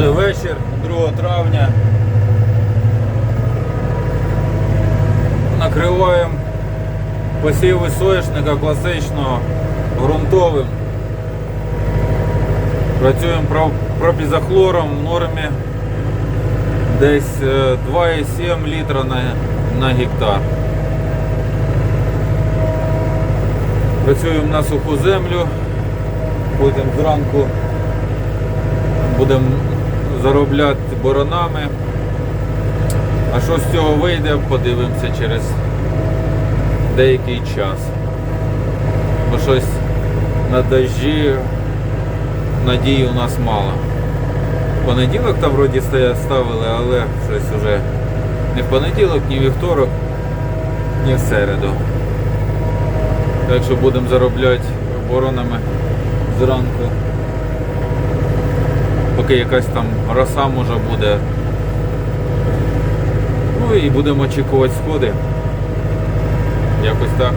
Вже вечір 2 травня. Накриваємо посіви соняшника класичного ґрунтовим. Працюємо про- пропізохлором в нормі десь е, 2,7 літра на, на гектар. Працюємо на суху землю, потім зранку будемо заробляти боронами. А що з цього вийде, подивимося через деякий час. Бо щось на дощі надії у нас мало. Понеділок там вроді ставили, але щось уже не в понеділок, ні вівторок, ні в середу. Так що будемо заробляти боронами зранку. Поки якась там роса може буде. Ну і будемо очікувати сходи. Якось так.